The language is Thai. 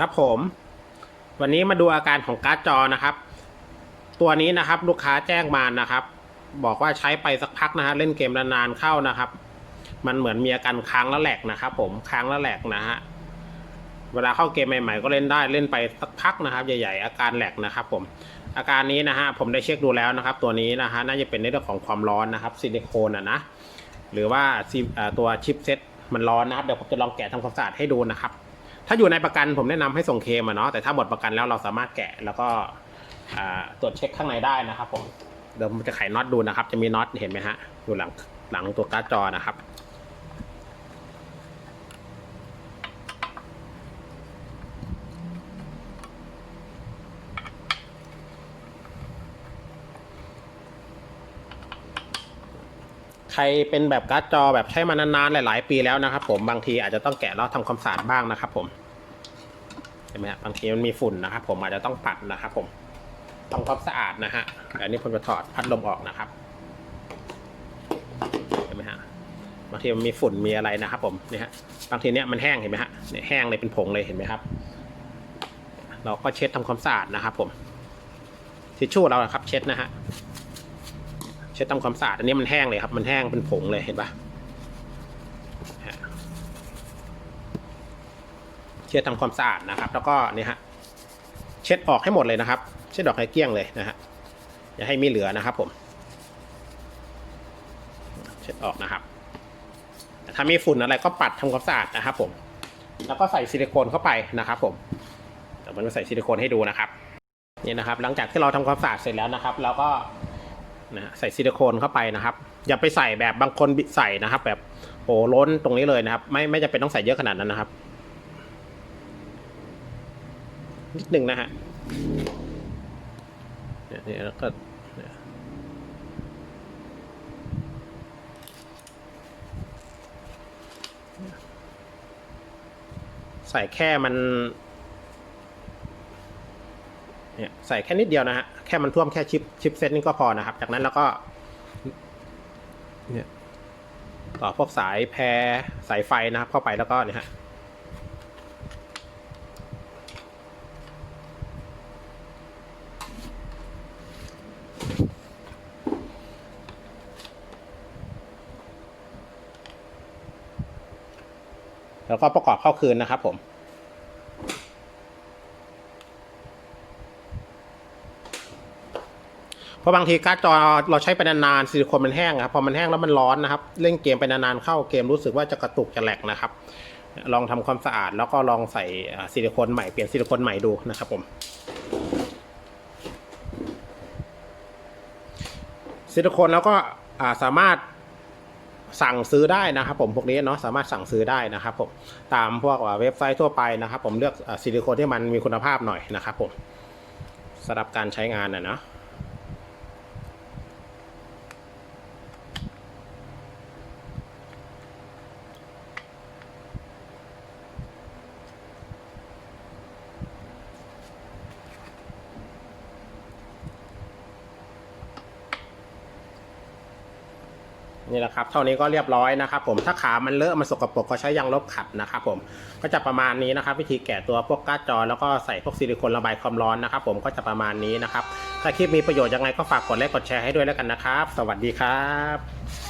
ครับผม วันนี้มาดูอาการของการ์ดจอนะครับ ตัวนี้นะครับลูกค้าแจ้งมานะครับ บอกว่าใช้ไปสักพักนะฮะเล่นเกมนานๆเข้านะครับ มันเหมือนมีอาการค้างแล้วแหลกนะครับ ผมค้างแล้วแหลกนะฮะเวลาเข้าเกมใหม่ๆก็เล่นได้เล่นไปสักพักนะครับ ใหญ่ๆ อาการแหลกนะครับ ผม อาการนี้นะฮะผมได้เช็คดูแล้วนะครับ ตัวนี้นะฮะน่าจะเป็นในเรื่องของความร้อนนะครับซิลิโคนอะนะหรือว่าซิอ่าตัวชิปเซ็ตมันร้อนนะครับเดี๋ยวผมจะลองแกะทำความสะอาดให้ดูนะครับ ถ้าอยู่ในประกันผมแนะนำให้ส่งเคมอะเนาะแต่ถ้าหมดประกันแล้วเราสามารถแกะแล้วก็ตรวจเช็คข้างในได้นะครับผมเดี๋ยวผมจะไขน็อตดูนะครับ จะมีน็อตเห็นไหมฮะอยู่หลังหลังตัวการ์ดจอนะครับใครเป็นแบบการ์ดจอแบบใช้มานานๆหลาย ๆ ปีแล้วนะครับผมบางทีอาจจะต้องแกะแล้วทำความสะอาดบ้างนะครับผม เห็นไหมฮะบางทีมันมีฝุ่นนะครับผมอาจจะต้องปัดนะครับผมทำความสะอาดนะฮะอันนี้ผมจะถอดพัดลมออกนะครับเห็นไหมฮะบางทีมันมีฝุ่นมีอะไรนะครับผมเนี่ยฮะบางทีเนี้ยมันแห้งเห็นไหมฮะเนี่ยแห้งเลยเป็นผงเลยเห็นไหมครับ เราก็เช็ดทำความสะอาดนะครับผมทิชชู่เราครับ เช็ดนะฮะเช็ดทำความสะอาดอันนี้มันแห้งเลยครับ มันแห้งเป็นผงเลยเห็นปะฮะ เช็ดทำความสะอาดนะครับ แล้วก็นี่ฮะเช็ดออกให้หมดเลยนะครับ เช็ดออกให้เกลี้ยงเลยนะฮะอย่าให้มีเหลือนะครับผม เช็ดออกนะครับถ้ามีฝุ่นอะไรก็ปัดทำความสะอาดนะครับผม แล้วก็ใส่ซิลิโคนเข้าไปนะครับผมเดี๋ยวมันจะใส่ซิลิโคนให้ดูนะครับนี่นะครับ หลังจากที่เราทำความสะอาดเสร็จแล้วนะครับเราก็นะใส่ซิลิโคนเข้าไปนะครับ อย่าไปใส่แบบบางคนใส่นะครับ แบบโอ้ล้นตรงนี้เลยนะครับ ไม่ไม่จะเป็นต้องใส่เยอะขนาดนั้นนะครับ นิดหนึ่งนะฮะเนี่ยเนี่ยแล้วก็ใส่แค่มัน เนี่ยใส่แค่นิดเดียวนะฮะ แค่มันท่วมแค่ชิปชิปเซตนี่ก็พอนะครับ จากนั้นเราก็ เนี่ย ต่อพวกสายแพรสายไฟนะครับเข้าไปแล้วก็เนี่ยฮะ แล้วก็ประกอบเข้าคืนนะครับผมเพราะบางทีการ์ดจอเราใช้ไปนานๆซิลิโคนมันแห้งครับพอมันแห้งแล้วมันร้อนนะครับเล่นเกมไปนานๆเข้าเกมรู้สึกว่าจะกระตุกจะแหลกนะครับ ลองทำความสะอาดแล้วก็ลองใส่ซิลิโคนใหม่เปลี่ยนซิลิโคนใหม่ดูนะครับผมซิลิโคนแล้วก็สามารถ สั่งซื้อได้นะครับผมพวกนี้เนาะสามารถสั่งซื้อได้นะครับผมตามพวกเว็บไซต์ทั่วไปนะครับ ผมเลือกซิลิโคนที่มันมีคุณภาพหน่อยนะครับผมสำหรับการใช้งานนะเนาะ นี่แหละครับ เท่านี้ก็เรียบร้อยนะครับ ผมถ้าขามันเลอะมันสกปรกก็ใช้ยางลบขัดนะครับผมก็จะประมาณนี้นะครับ วิธีแกะตัวพวกกาจอ แล้วก็ใส่พวกซิลิโคนระบายความร้อนนะครับ ผมก็จะประมาณนี้นะครับ ถ้าคลิปมีประโยชน์ยังไงก็ฝากกดไลค์กดแชร์ให้ด้วยแล้วกันนะครับ สวัสดีครับ